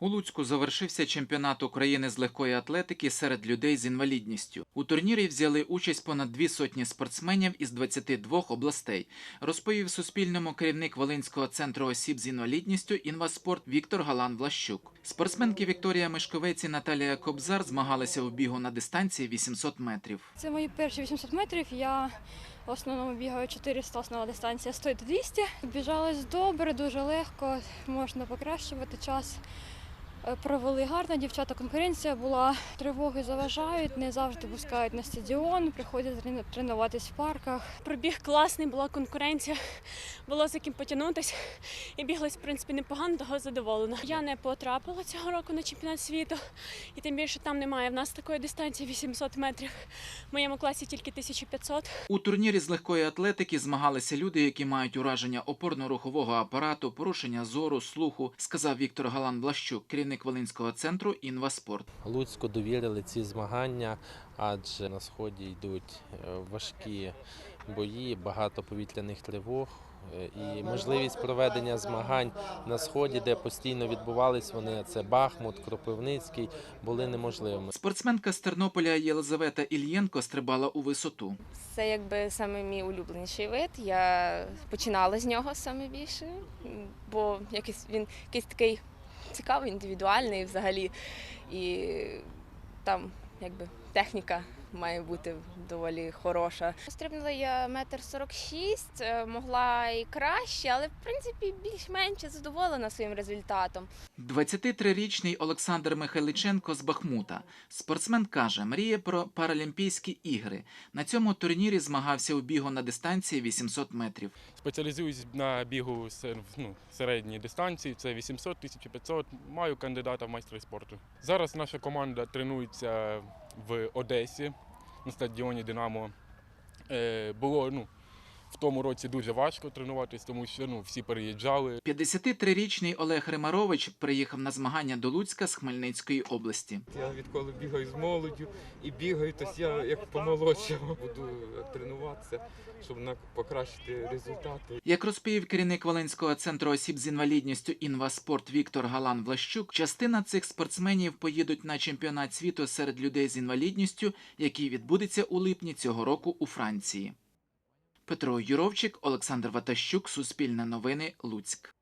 У Луцьку завершився чемпіонат України з легкої атлетики серед людей з інвалідністю. У турнірі взяли участь понад дві сотні спортсменів із 22 областей, розповів Суспільному керівник Волинського центру осіб з інвалідністю «Інваспорт» Віктор Галан Влащук. Спортсменки Вікторія Мишковець і Наталія Кобзар змагалися у бігу на дистанції 800 метрів. Це мої перші 800 метрів. Я в основному бігаю 400, основна дистанція 100 та 200. Біжалось добре, дуже легко, можна покращувати час. Е, Провели гарно, дівчата конкуренція була. Тривоги заважають, не завжди пускають на стадіон, приходять тренуватись в парках. Пробіг класний, була конкуренція, було за ким потягнутися. І біглась, в принципі, непогано, того задоволена. Я не потрапила цього року на чемпіонат світу, і тим більше там немає. В нас такої дистанції 800 метрів. В моєму класі тільки 1500. У турнірі з легкої атлетики змагалися люди, які мають ураження опорно-рухового апарату, порушення зору, слуху, сказав Віктор Галан Влащук, керівник Волинського центру «Інваспорт». Луцьку довірили ці змагання, адже на сході йдуть е, важкі бої, багато повітряних тривог. е, І можливість проведення змагань на сході, де постійно відбувались вони, це Бахмут, Кропивницький, були неможливими. Спортсменка з Тернополя Єлизавета Ільєнко стрибала у висоту. Це якби саме мій улюбленіший вид. Я починала з нього саме більше, бо якийсь він якийсь такий цікавий, індивідуальний взагалі. І там якби техніка має бути доволі хороша. Стрибнула я метр сорок шість, е, могла і краще, але в принципі більш-менш задоволена своїм результатом. 23-річний Олександр Михайличенко з Бахмута. Спортсмен каже, мріє про Паралімпійські ігри. На цьому турнірі змагався у бігу на дистанції 800 метрів. Спеціалізуюсь на бігу ну, середньої дистанції, це 800, 1500. Маю кандидата в майстри спорту. Зараз наша команда тренується в Одесі на стадіоні Динамо. Е, було ну, тому році дуже важко тренуватись, тому що ну, всі переїжджали. 53-річний Олег Римарович приїхав на змагання до Луцька з Хмельницької області. Я відколи бігаю з молоддю і бігаю, то я як помолодшав буду тренуватися, щоб на- покращити результати. Як розповів керівник Волинського центру осіб з інвалідністю «Інваспорт» Віктор Галан Влащук, частина цих спортсменів поїдуть на чемпіонат світу серед людей з інвалідністю, який відбудеться у липні цього року у Франції. Петро Юровчик, Олександр Ватащук, Суспільне новини, Луцьк.